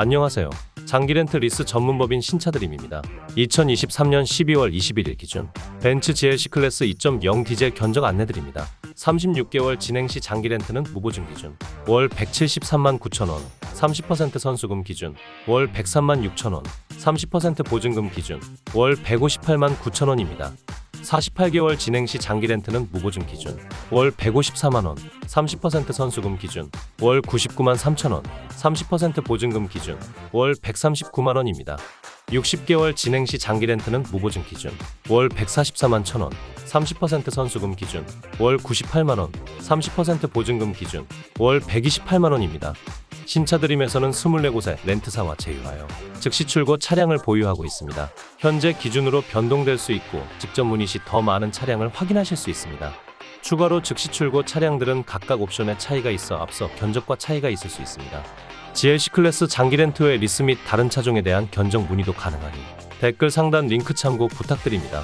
안녕하세요. 장기 렌트 리스 전문법인 신차드림입니다. 2023년 12월 21일 기준 벤츠 GLC 클래스 2.0 디젤 견적 안내드립니다. 36개월 진행 시 장기 렌트는 무보증 기준 월 173만 9천 원, 30% 선수금 기준 월 103만 6천 원, 30% 보증금 기준 월 158만 9천 원입니다. 48개월 진행 시 장기 렌트는 무보증 기준. 월 154만 원, 30% 선수금 기준. 월 99만 3천 원, 30% 보증금 기준. 월 139만 원입니다. 60개월 진행 시 장기 렌트는 무보증 기준. 월 144만 1천 원, 30% 선수금 기준. 월 98만 원, 30% 보증금 기준. 월 128만 원입니다. 신차드림에서는 24곳에 렌트사와 제휴하여 즉시 출고 차량을 보유하고 있습니다. 현재 기준으로 변동될 수 있고 직접 문의 시 더 많은 차량을 확인하실 수 있습니다. 추가로 즉시 출고 차량들은 각각 옵션에 차이가 있어 앞서 견적과 차이가 있을 수 있습니다. GLC 클래스 장기 렌트 외 리스 및 다른 차종에 대한 견적 문의도 가능하니 댓글 상단 링크 참고 부탁드립니다.